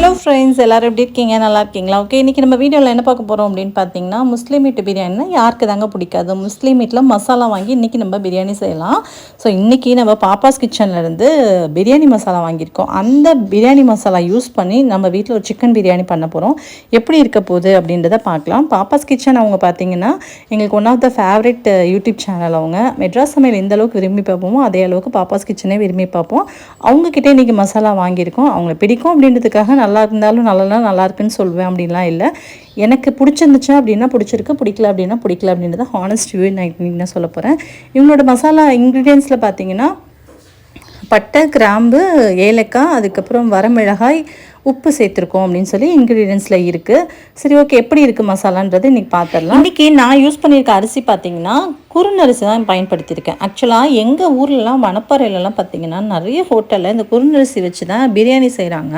Hello friends எல்லாரும் எப்படி இருக்கீங்க? நல்லா இருக்கீங்களா? ஓகே இன்றைக்கி நம்ம வீடியோவில் என்ன பார்க்க போகிறோம் அப்படின்னு பார்த்தீங்கன்னா முஸ்லீம் மீட் பிரியாணினா யாருக்கு தாங்க பிடிக்காது. முஸ்லீம் மீட்டில் மசாலா வாங்கி இன்றைக்கி நம்ம பிரியாணி செய்யலாம். ஸோ இன்றைக்கி நம்ம பாப்பாஸ் கிச்சன்லேருந்து பிரியாணி மசாலா வாங்கியிருக்கோம். அந்த பிரியாணி மசாலா யூஸ் பண்ணி நம்ம வீட்டில் ஒரு சிக்கன் பிரியாணி பண்ண போகிறோம் எப்படி இருக்க போகுது அப்படின்றத பார்க்கலாம். பாப்பாஸ் கிச்சன் அவங்க பார்த்தீங்கன்னா எங்களுக்கு one of the favourite YouTube channel அவங்க. மெட்ராஸ் சமையல் எந்த அளவுக்கு விரும்பி பார்ப்போமோ அதே அளவுக்கு பாப்பாஸ் கிச்சனே விரும்பி பார்ப்போம். அவங்கக்கிட்டே இன்றைக்கி மசாலா வாங்கியிருக்கோம். அவங்களை பிடிக்கும் அப்படின்றதுக்காக நல்லா நல்லா இருந்தாலும் நல்லா நல்லா இருக்குன்னு சொல்லுவேன் அப்படின்லாம் இல்லை. எனக்கு பிடிச்சிருந்துச்சு அப்படின்னா பிடிச்சிருக்கு பிடிக்கல அப்படின்னா பிடிக்கல அப்படின்றத ஹானஸ்ட் வியூ நான் இன்னைக்கு சொல்ல போகிறேன் இவங்களோட மசாலா இன்க்ரீடியன்ஸில் பார்த்தீங்கன்னா பட்டை கிராம்பு ஏலக்காய் அதுக்கப்புறம் வரமிளகாய் உப்பு சேர்த்துருக்கோம் அப்படின்னு சொல்லி இன்க்ரீடியன்ஸில் இருக்குது சரி ஓகே எப்படி இருக்குது மசாலான்றது இன்றைக்கி பார்த்துடலாம் இன்றைக்கி நான் யூஸ் பண்ணியிருக்க அரிசி பார்த்தீங்கன்னா குறுநரிசி தான் பயன்படுத்தியிருக்கேன். ஆக்சுவலாக எங்கள் ஊர்லலாம் வனப்பாறையிலலாம் பார்த்தீங்கன்னா நிறைய ஹோட்டலில் இந்த குறுநரிசி வச்சு தான் பிரியாணி செய்கிறாங்க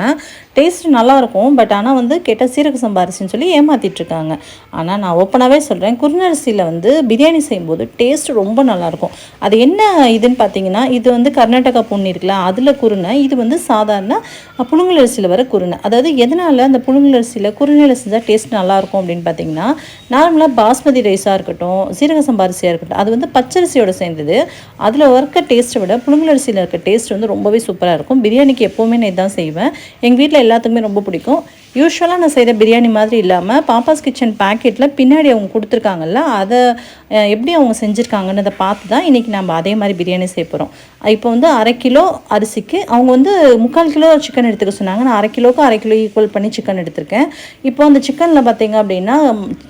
டேஸ்ட் நல்லாயிருக்கும் பட் ஆனால் வந்து கெட்ட சீரக சம்பா அரிசின்னு சொல்லி ஏமாற்றிட்டுருக்காங்க ஆனால் நான் ஓப்பனாகவே சொல்கிறேன் குறுநரிசியில் வந்து பிரியாணி செய்யும்போது டேஸ்ட் ரொம்ப நல்லாயிருக்கும். அது என்ன இதுன்னு பார்த்தீங்கன்னா இது வந்து கர்நாடகா பொண்ணு இருக்குல்ல அதில் குருணை இது வந்து சாதாரண புழுங்கல் அரிசியில் வர குருணை. அதாவது எதனால் அந்த புழுங்கலரிசியில் அரிசியில் குருணையில் செஞ்சால் டேஸ்ட் நல்லாயிருக்கும் அப்படின்னு பார்த்தீங்கன்னா நார்மலாக பாஸ்மதி ரைஸாக இருக்கட்டும் சீரக சம்பா அரிசியாக இருக்கட்டும் அது வந்து பச்சரிசியோடு சேர்ந்தது. அதில் இருக்க டேஸ்ட்டை விட புழுங்கலரிசியில் இருக்க டேஸ்ட் வந்து ரொம்பவே சூப்பராக இருக்கும். பிரியாணிக்கு எப்போவுமே நான் இதான் செய்வேன். எங்கள் வீட்டில் எல்லாத்துக்குமே ரொம்ப பிடிக்கும். யூஸ்வலாக நான் செய்கிற பிரியாணி மாதிரி இல்லாமல் பாப்பாஸ் கிச்சன் பேக்கெட்டில் பின்னாடி அவங்க கொடுத்துருக்காங்கல்ல அதை எப்படி அவங்க செஞ்சுருக்காங்கன்னு அதை பார்த்து தான் இன்றைக்கி நம்ம அதே மாதிரி பிரியாணி செய்ய போகிறோம் இப்போ வந்து அரை கிலோ அரிசிக்கு அவங்க வந்து முக்கால் கிலோ சிக்கன் எடுத்துக்க சொன்னாங்க. நான் அரை கிலோவுக்கு அரை கிலோ ஈக்குவல் பண்ணி சிக்கன் எடுத்திருக்கேன். இப்போ அந்த சிக்கனில் பார்த்தீங்க அப்படின்னா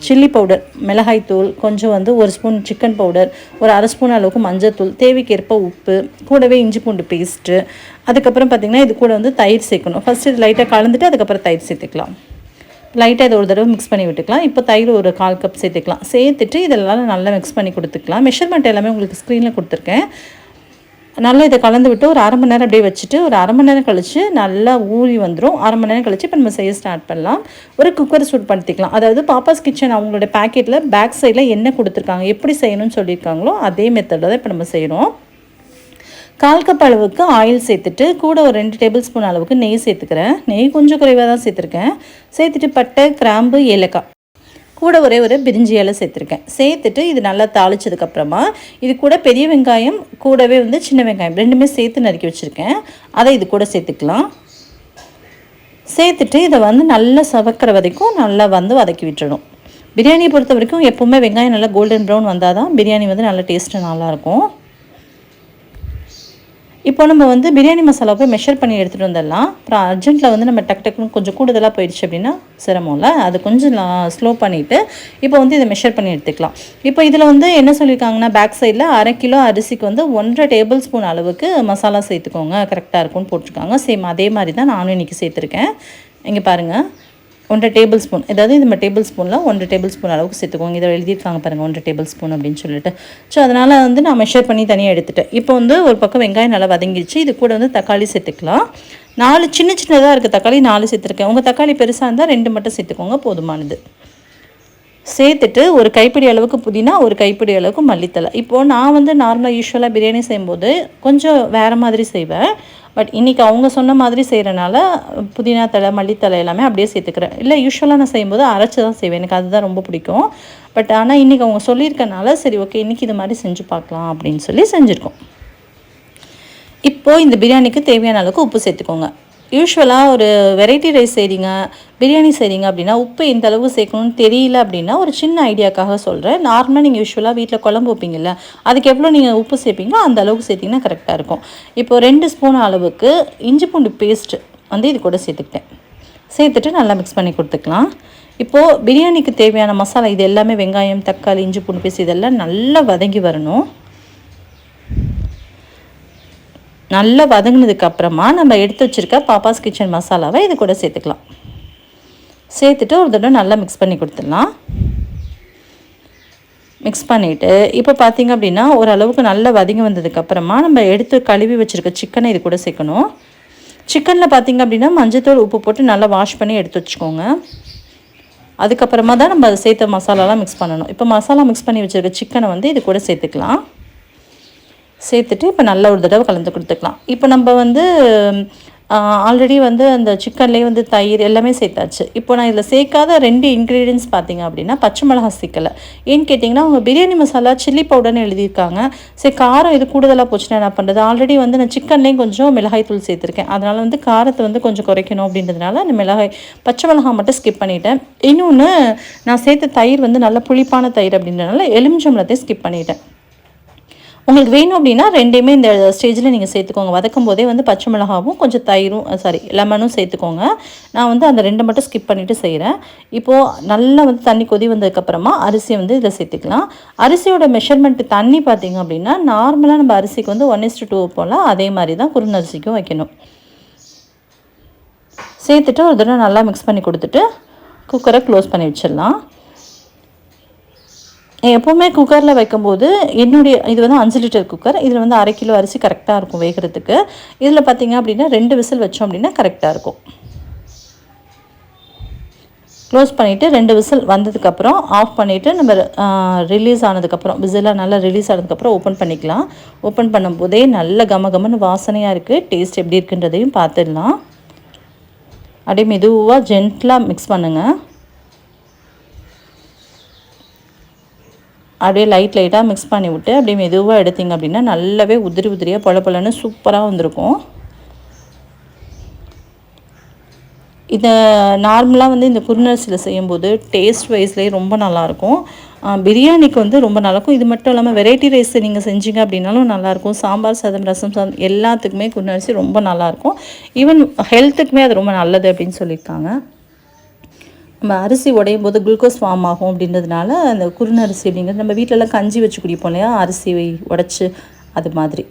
சில்லி பவுடர் மிளகாய் தூள் கொஞ்சம் வந்து ஒரு ஸ்பூன் சிக்கன் பவுடர் ஒரு அரை ஸ்பூன் அளவுக்கு மஞ்சள்தூள் தேவைக்கேற்ப உப்பு கூடவே இஞ்சி பூண்டு பேஸ்ட்டு அதுக்கப்புறம் பார்த்திங்கன்னா இது கூட வந்து தயிர் சேர்க்கணும். ஃபஸ்ட்டு இது லைட்டாக கலந்துட்டு அதுக்கப்புறம் தயிர் சேர்த்துக்கலாம். லைட்டாக இதை ஒரு தடவை மிக்ஸ் பண்ணி விட்டுக்கலாம். இப்போ தயிர் ஒரு கால் கப் சேர்த்துக்கலாம். சேர்த்துட்டு இதெல்லாம் நல்லா மிக்ஸ் பண்ணி கொடுத்துக்கலாம். மெஷர்மெண்ட் எல்லாமே உங்களுக்கு ஸ்க்ரீனில் கொடுத்துருக்கேன். நல்லா இதை கலந்து விட்டு ஒரு அரை மணி நேரம் அப்படியே வச்சுட்டு ஒரு அரை மணி நேரம் கழித்து நல்லா ஊறி வந்துடும் அரை மணி நேரம் கழிச்சு இப்போ நம்ம செய்ய ஸ்டார்ட் பண்ணலாம். ஒரு குக்கர் சூட் படுத்திக்கலாம் அதாவது பாப்பாஸ் கிச்சன் அவங்களோட பேக்கெட்டில் பேக் சைடில் என்ன கொடுத்துருக்காங்க எப்படி செய்யணும்னு சொல்லியிருக்காங்களோ அதே மெத்தடில் தான் இப்போ நம்ம செய்கிறோம் கால் கப் அளவுக்கு ஆயில் சேர்த்துட்டு கூட ஒரு ரெண்டு டேபிள் ஸ்பூன் அளவுக்கு நெய் சேர்த்துக்கிறேன். நெய் கொஞ்சம் குறைவாக தான் சேர்த்துருக்கேன். சேர்த்துட்டு பட்டை கிராம்பு ஏலக்காய் கூட ஒரே ஒரு பிரிஞ்சி இலை சேர்த்துருக்கேன். சேர்த்துட்டு இது நல்லா தாளிச்சதுக்கப்புறமா இது கூட பெரிய வெங்காயம் கூடவே வந்து சின்ன வெங்காயம் ரெண்டுமே சேர்த்து நறுக்கி வச்சுருக்கேன். அதை இது கூட சேர்த்துக்கலாம். சேர்த்துட்டு இதை வந்து நல்லா சவக்கிற வரைக்கும் நல்லா வந்து வதக்கி விட்டுடும் பிரியாணியை பொறுத்த வரைக்கும் எப்போவுமே வெங்காயம் நல்லா கோல்டன் ப்ரௌன் வந்தால் தான் பிரியாணி வந்து நல்லா டேஸ்ட்டு நல்லாயிருக்கும் இப்போ நம்ம வந்து பிரியாணி மசாலா போய் மெஷர் பண்ணி எடுத்துகிட்டு வந்துடலாம். அப்புறம் அர்ஜென்ட்டில் வந்து நம்ம டக்கு டக்குன்னு கொஞ்சம் கூடுதலாக போயிடுச்சு அப்படின்னா சிரமம் இல்லை அது கொஞ்சம் ஸ்லோ பண்ணிவிட்டு இப்போ வந்து இதை மெஷர் பண்ணி எடுத்துக்கலாம். இப்போ இதில் வந்து என்ன சொல்லியிருக்காங்கன்னா பேக் சைடில் அரை கிலோ அரிசிக்கு வந்து ஒன்றரை டேபிள் ஸ்பூன் அளவுக்கு மசாலா சேர்த்துக்கோங்க. கரெக்டாக இருக்கும்னு போட்டிருக்காங்க. சேம் அதே மாதிரி தான் நானும் இன்றைக்கி சேர்த்துருக்கேன். இங்கே பாருங்கள் ஒன்றரை டேபிள் ஸ்பூன் ஏதாவது இந்த டேபிள் ஸ்பூனில் ஒன்றரை டேபிள் ஸ்பூன் அளவுக்கு சேர்த்துக்கோங்க. இதை எழுதியிருக்காங்க பாருங்கள் ஒன்றரை டேபிள் ஸ்பூன் அப்படின்னு சொல்லிட்டு. ஸோ அதனால் வந்து நான் மெஷர் பண்ணி தனியாக எடுத்துட்டேன். இப்போ வந்து ஒரு பக்கம் வெங்காயம் நல்லா வதங்கிடுச்சு இது கூட வந்து தக்காளி சேர்த்துக்கலாம். நாலு சின்ன சின்னதாக இருக்குது தக்காளி நாலு சேர்த்துருக்கேன். உங்கள் தக்காளி பெருசாக இருந்தால் ரெண்டு மட்டும் சேர்த்துக்கோங்க போதுமானது. சேர்த்துட்டு ஒரு கைப்பிடி அளவுக்கு புதினா ஒரு கைப்பிடி அளவுக்கு மல்லித்தலை இப்போது நான் வந்து நார்மலாக யூஸ்வலாக பிரியாணி செய்யும்போது கொஞ்சம் வேறு மாதிரி செய்வேன். பட் இன்றைக்கி அவங்க சொன்ன மாதிரி செய்கிறனால புதினா தலை மல்லித்தலை எல்லாமே அப்படியே சேர்த்துக்கிறேன். இல்லை யூஸ்வலாக நான் செய்யும்போது அரைச்சி தான் செய்வேன். எனக்கு அதுதான் ரொம்ப பிடிக்கும். பட் ஆனால் இன்றைக்கி அவங்க சொல்லியிருக்கனால சரி ஓகே இன்றைக்கி இது மாதிரி செஞ்சு பார்க்கலாம் அப்படின்னு சொல்லி செஞ்சுருக்கோம். இப்போது இந்த பிரியாணிக்கு தேவையான அளவுக்கு உப்பு சேர்த்துக்கோங்க. யூஸ்வலாக ஒரு வெரைட்டி ரைஸ் செய்கிறீங்க பிரியாணி செய்கிறீங்க அப்படின்னா உப்பு எந்த அளவு சேர்க்கணும்னு தெரியல அப்படின்னா ஒரு சின்ன ஐடியாக்காக சொல்கிறேன் நார்மலாக நீங்கள் யூஸ்வலாக வீட்டில் குழம்பு வைப்பீங்கல்ல அதுக்கு எவ்வளோ நீங்கள் உப்பு சேர்ப்பீங்களோ அந்த அளவுக்கு சேர்த்திங்கன்னா கரெக்டாக இருக்கும். இப்போ ரெண்டு ஸ்பூன் அளவுக்கு இஞ்சி பூண்டு பேஸ்ட் வந்து இது கூட சேர்த்துக்கிட்டேன். சேர்த்துட்டு நல்லா மிக்ஸ் பண்ணி கொடுத்துக்கலாம். இப்போது பிரியாணிக்கு தேவையான மசாலா இது எல்லாமே வெங்காயம் தக்காளி இஞ்சி பூண்டு பேஸ்ட் இதெல்லாம் நல்லா வதங்கி வரணும். நல்லா வதங்கினதுக்கு அப்புறமா நம்ம எடுத்து வச்சுருக்க பாப்பாஸ் கிச்சன் மசாலாவை இது கூட சேர்த்துக்கலாம். சேர்த்துட்டு ஒரு தடவை நல்லா மிக்ஸ் பண்ணி கொடுத்துடலாம். மிக்ஸ் பண்ணிவிட்டு இப்போ பார்த்திங்க அப்படின்னா ஓரளவுக்கு நல்லா வதங்கி வந்ததுக்கப்புறமா நம்ம எடுத்து கழுவி வச்சுருக்க சிக்கனை இது கூட சேர்க்கணும். சிக்கனில் பார்த்தீங்க அப்படின்னா மஞ்சத்தூள் உப்பு போட்டு நல்லா வாஷ் பண்ணி எடுத்து வச்சுக்கோங்க. அதுக்கப்புறமா தான் நம்ம அதை சேர்த்த மசாலாலாம் மிக்ஸ் பண்ணணும். இப்போ மசாலா மிக்ஸ் பண்ணி வச்சுருக்க சிக்கனை வந்து இது கூட சேர்த்துக்கலாம். சேர்த்துட்டு இப்போ நல்ல ஒரு தடவை கலந்து கொடுத்துக்கலாம். இப்போ நம்ம வந்து ஆல்ரெடி வந்து அந்த சிக்கன்லேயே வந்து தயிர் எல்லாமே சேர்த்தாச்சு. இப்போ நான் இதில் சேர்க்காத ரெண்டு இன்க்ரீடியன்ஸ் பார்த்தீங்க அப்படின்னா பச்சை மிளகா சிக்கலை ஏன்னு கேட்டிங்கன்னா அவங்க பிரியாணி மசாலா சில்லி பவுடர்னு எழுதியிருக்காங்க. சரி காரம் இது கூடுதலாக போச்சுன்னா என்ன பண்ணுறது ஆல்ரெடி வந்து நான் சிக்கன்லேயும் கொஞ்சம் மிளகாய் தூள் சேர்த்துருக்கேன். அதனால் வந்து காரத்தை வந்து கொஞ்சம் குறைக்கணும் அப்படின்றதுனால அந்த மிளகாய் பச்சை மிளகா மட்டும் ஸ்கிப் பண்ணிட்டேன். இன்னொன்று நான் சேர்த்த தயிர் வந்து நல்ல புளிப்பான தயிர் அப்படின்றதுனால எலுமிச்சம்பழத்தையும் ஸ்கிப் பண்ணிட்டேன். உங்களுக்கு வேணும் அப்படின்னா ரெண்டையுமே இந்த ஸ்டேஜில் நீங்கள் சேர்த்துக்கோங்க. வதக்கும் போதே வந்து பச்சை மிளகாவும் கொஞ்சம் தயிரும் சாரி லெமனும் சேர்த்துக்கோங்க. நான் வந்து அந்த ரெண்டை மட்டும் ஸ்கிப் பண்ணிவிட்டு செய்கிறேன் இப்போது நல்லா வந்து தண்ணி கொதி வந்ததுக்கப்புறமா அரிசியை வந்து இதில் சேர்த்துக்கலாம். அரிசியோட மெஷர்மெண்ட்டு தண்ணி பார்த்திங்க அப்படின்னா நார்மலாக நம்ம அரிசிக்கு வந்து ஒன் இஸ்டு டூ போல் அதே மாதிரி தான் குறுநரிசிக்கும் வைக்கணும். சேர்த்துட்டு ஒரு தடவை நல்லா மிக்ஸ் பண்ணி கொடுத்துட்டு குக்கரை க்ளோஸ் பண்ணி வச்சிடலாம். எப்போவுமே குக்கரில் வைக்கும்போது என்னுடைய இது வந்து அஞ்சு லிட்டர் குக்கர். இதில் வந்து அரை கிலோ அரிசி கரெக்டாக இருக்கும் வேகிறதுக்கு. இதில் பார்த்திங்க அப்படின்னா ரெண்டு விசில் வச்சோம் அப்படின்னா கரெக்டாக இருக்கும். க்ளோஸ் பண்ணிவிட்டு ரெண்டு விசில் வந்ததுக்கப்புறம் ஆஃப் பண்ணிவிட்டு நம்ம ரிலீஸ் ஆனதுக்கப்புறம் விசிலாக நல்லா ரிலீஸ் ஆனதுக்கப்புறம் ஓப்பன் பண்ணிக்கலாம். ஓப்பன் பண்ணும்போதே நல்ல கம கமன்னு வாசனையாக இருக்குது டேஸ்ட் எப்படி இருக்குன்றதையும் பார்த்துடலாம். அப்படியே மெதுவாக ஜென்ட்லாக மிக்ஸ் பண்ணுங்கள் அப்படியே லைட் லைட்டாக மிக்ஸ் பண்ணி விட்டு அப்படியே மெதுவாக எடுத்திங்க அப்படின்னா நல்லாவே உதிரி உதிரியாக பொல பொலன்னு சூப்பராக வந்திருக்கும். இதை நார்மலாக வந்து இந்த குறுநரிசியில் செய்யும்போது டேஸ்ட் வைஸ்லேயே ரொம்ப நல்லாயிருக்கும் பிரியாணிக்கு வந்து ரொம்ப நல்லாயிருக்கும் இது மட்டும் இல்லாமல் வெரைட்டி ரைஸ் நீங்கள் செஞ்சீங்க அப்படின்னாலும் நல்லாயிருக்கும் சாம்பார் சாதம் ரசம் சாதம் எல்லாத்துக்குமே குறுநரிசி ரொம்ப நல்லாயிருக்கும் ஈவன் ஹெல்த்துக்குமே அது ரொம்ப நல்லது அப்படின்னு சொல்லியிருக்காங்க. நம்ம அரிசி உடையும் போது குளுக்கோஸ் ஃபார்ம் ஆகும் அப்படின்றதுனால அந்த குருநரிசி அப்படிங்கிறது நம்ம வீட்டிலலாம் கஞ்சி வச்சு குடிப்போம் இல்லையா? அரிசி உடைச்சி அது மாதிரி.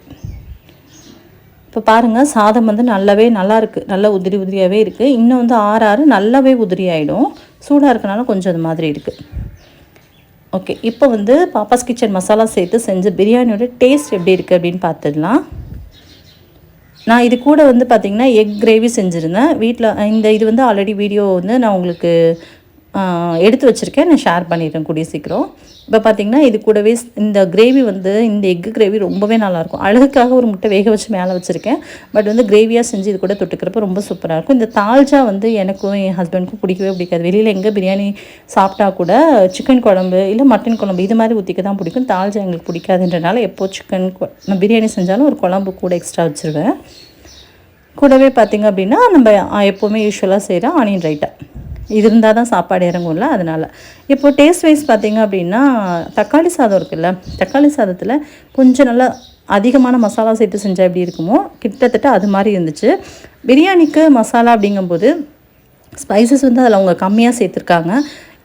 இப்போ பாருங்கள் சாதம் வந்து நல்லாவே நல்லா இருக்குது நல்லா உதிரி உதிரியாகவே இருக்குது இன்னும் வந்து ஆறு ஆறு நல்லாவே உதிரி ஆகிடும் சூடாக இருக்கனால கொஞ்சம் அது மாதிரி இருக்குது ஓகே இப்போ வந்து பாப்பாஸ் கிச்சன் மசாலா சேர்த்து செஞ்ச பிரியாணியோட டேஸ்ட் எப்படி இருக்குது அப்படின்னு பார்த்துடலாம். நான் இது கூட வந்து பார்த்திங்கன்னா எக் கிரேவி செஞ்சுருந்தேன். வீட்டில் இந்த இது வந்து ஆல்ரெடி வீடியோ வந்து நான் உங்களுக்கு எடுத்து வச்சுருக்கேன். நான் ஷேர் பண்ணிடுறேன் கூடிய சீக்கிரம். இப்போ பார்த்திங்கன்னா இது கூடவே இந்த கிரேவி வந்து இந்த எக்கு கிரேவி ரொம்பவே நல்லாயிருக்கும் அழகுக்காக ஒரு முட்டை வேக வச்சு மேலே வச்சுருக்கேன். பட் வந்து கிரேவியாக செஞ்சு இது கூட தொட்டுக்கிறப்ப ரொம்ப சூப்பராக இருக்கும். இந்த தால்ஜா வந்து எனக்கும் என் ஹஸ்பண்டுக்கும் பிடிக்கவே பிடிக்காது. வெளியில் எங்கே பிரியாணி சாப்பிட்டா கூட சிக்கன் குழம்பு இல்லை மட்டன் குழம்பு இது மாதிரி ஊற்றிக்க தான் பிடிக்கும். தால்ஜா எங்களுக்கு பிடிக்காதுன்றனால எப்போ சிக்கன் நான் பிரியாணி செஞ்சாலும் ஒரு குழம்பு கூட எக்ஸ்ட்ரா வச்சுருவேன். கூடவே பார்த்திங்க அப்படின்னா நம்ம எப்போவுமே யூஸ்வலாக செய்கிற ஆனியன் ரைட்டை இது இருந்தால் தான் சாப்பாடு இறங்கும்ல அதனால். இப்போ டேஸ்ட் வைஸ் பார்த்திங்க அப்படின்னா தக்காளி சாதம் இருக்குல்ல தக்காளி சாதத்தில் கொஞ்சம் நல்லா அதிகமான மசாலா சேர்த்து செஞ்சால் எப்படி இருக்குமோ கிட்டத்தட்ட அது மாதிரி இருந்துச்சு. பிரியாணிக்கு மசாலா அப்படிங்கும்போது ஸ்பைசஸ் வந்து அதில் அவங்க கம்மியாக சேர்த்துருக்காங்க.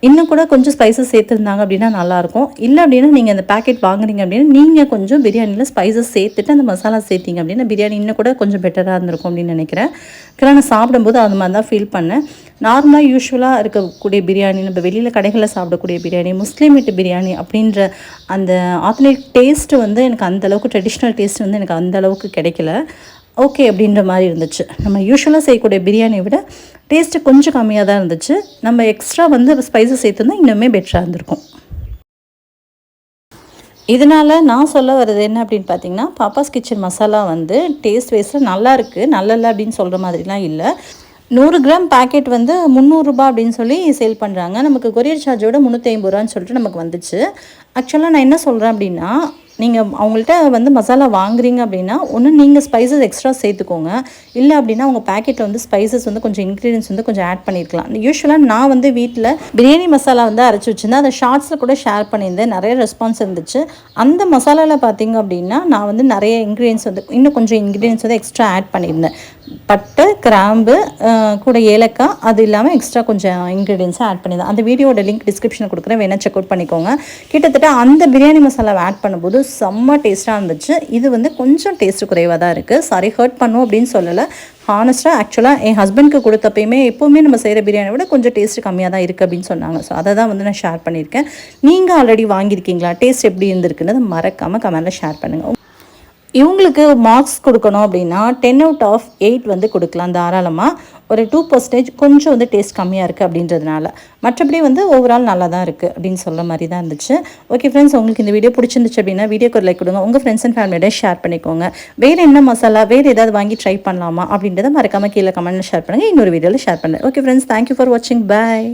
இன்னும் கூட கொஞ்சம் ஸ்பைசஸ் சேர்த்துருந்தாங்க அப்படின்னா நல்லாயிருக்கும். இல்லை அப்படின்னா நீங்கள் அந்த பேக்கெட் வாங்குறீங்க அப்படின்னா நீங்கள் கொஞ்சம் பிரியாணியில் ஸ்பைசஸ் சேர்த்துட்டு அந்த மசாலா சேர்த்திங்க அப்படின்னா பிரியாணி இன்னும் கூட கொஞ்சம் பெட்டராக இருந்திருக்கும் அப்படின்னு நினைக்கிறேன். ஏன்னா நான் சாப்பிடும்போது அது மாதிரி தான் ஃபீல் பண்ணேன். நார்மலாக யூஸ்வலாக இருக்கக்கூடிய பிரியாணி நம்ம வெளியில் கடைகளில் சாப்பிடக்கூடிய பிரியாணி முஸ்லீம் வீட்டு பிரியாணி அப்படின்ற அந்த ஆத்தனிக் டேஸ்ட்டு வந்து எனக்கு அந்தளவுக்கு ட்ரெடிஷ்னல் டேஸ்ட் வந்து எனக்கு அந்தளவுக்கு கிடைக்கல. ஓகே அப்படின்ற மாதிரி இருந்துச்சு. நம்ம யூஸ்வலாக செய்யக்கூடிய பிரியாணியை விட டேஸ்ட்டு கொஞ்சம் கம்மியாக தான் இருந்துச்சு. நம்ம எக்ஸ்ட்ரா வந்து ஸ்பைசஸ் சேர்த்துருந்தா இன்னுமே பெட்டராக இருந்திருக்கும். இதனால் நான் சொல்ல வர்றது என்ன அப்படின்னு பார்த்தீங்கன்னா பாப்பாஸ் கிச்சன் மசாலா வந்து டேஸ்ட் வைஸில் நல்லா இருக்குது நல்லல அப்படின்னு சொல்கிற மாதிரிலாம் இல்லை. நூறு கிராம் பேக்கெட் வந்து முந்நூறுரூபா அப்படின்னு சொல்லி சேல் பண்ணுறாங்க நமக்கு கொரியர் சார்ஜோட முந்நூற்றி ஐம்பது ரூபான்னு சொல்லிட்டு நமக்கு வந்துச்சு. ஆக்சுவலாக நான் என்ன சொல்கிறேன் அப்படின்னா நீங்கள் அவங்கள்ட்ட வந்து மசாலா வாங்குறீங்க அப்படின்னா ஒன்று நீங்கள் ஸ்பைசஸ் எக்ஸ்ட்ரா சேர்த்துக்கோங்க. இல்லை அப்படின்னா உங்கள் பேக்கெட்டில் வந்து ஸ்பைசஸ் வந்து கொஞ்சம் இன்க்ரீடியன்ஸ் வந்து கொஞ்சம் ஆட் பண்ணியிருக்கலாம் யூஸ்வலாக நான் வந்து வீட்டில் பிரியாணி மசாலா வந்து அரைச்சி வச்சுருந்தேன். அதை ஷார்ட்ஸில் கூட ஷேர் பண்ணியிருந்தேன். நிறைய ரெஸ்பான்ஸ் இருந்துச்சு. அந்த மசாலாவில் பார்த்தீங்க அப்படின்னா நான் வந்து நிறைய இன்க்ரீடியன்ஸ் வந்து இன்னும் கொஞ்சம் இன்க்ரீடியன்ஸ் வந்து எக்ஸ்ட்ரா ஆட் பண்ணியிருந்தேன். பட்டை கிராம்பு கூட ஏலக்காய் அது இல்லாமல் எக்ஸ்ட்ரா கொஞ்சம் இன்க்ரீடியன்ஸை ஆட் பண்ணியிருந்தேன். அந்த வீடியோட லிங்க் டிஸ்கிரிப்ஷனில் கொடுக்குறேன். வேணால் செக் அவுட் பண்ணிக்கோங்க. கிட்டத்தட்ட அந்த பிரியாணி மசாலாவை ஆட் பண்ணும்போது செம்ம டேஸ்ட்டாக இருந்துச்சு. இது வந்து கொஞ்சம் டேஸ்ட்டு குறைவாக தான் இருக்குது சாரி ஹர்ட் பண்ணும் அப்படின்னு சொல்லலை. ஹானஸ்ட்டாக ஆக்சுவலாக என் ஹஸ்பண்ட்க்கு கொடுத்தப்பயுமே எப்போவுமே நம்ம செய்கிற பிரியாணி விட கொஞ்சம் டேஸ்ட்டு கம்மியாக தான் இருக்குது அப்படின்னு சொன்னாங்க. ஸோ அதை தான் வந்து நான் ஷேர் பண்ணியிருக்கேன். நீங்கள் ஆல்ரெடி வாங்கியிருக்கீங்களா? டேஸ்ட் எப்படி இருந்திருக்குன்னு மறக்காமல் கமெண்ட்டில் ஷேர் பண்ணுங்கள் இவங்களுக்கு மார்க்ஸ் கொடுக்கணும் அப்படின்னா டென் அவுட் ஆஃப் எயிட் வந்து கொடுக்கலாம் தாராளமாக ஒரு டூ பர்சன்டேஜ் கொஞ்சம் வந்து டேஸ்ட் கம்மியாக இருக்குது அப்படின்றதுனால. மற்றபடி வந்து ஓவரால் நல்லா தான் இருக்குது அப்படின்னு சொல்கிற மாதிரி தான் இருந்துச்சு. ஓகே ஃப்ரெண்ட்ஸ் உங்களுக்கு இந்த வீடியோ பிடிச்சிருந்துச்சு அப்படின்னா வீடியோக்கு லைக் கொடுங்க. உங்கள் ஃப்ரெண்ட்ஸ் அண்ட் ஃபேமிலியோட ஷேர் பண்ணிக்கோங்க. வேறு என்ன மசாலா வேறு ஏதாவது வாங்கி ட்ரை பண்ணலாமா அப்படின்றத மறக்காமல் கீழே கமெண்ட்டில் ஷேர் பண்ணுங்கள் இன்னொரு வீடியோவில் ஷேர் பண்ணுறேன் okay friends thank you for வாட்சிங் பை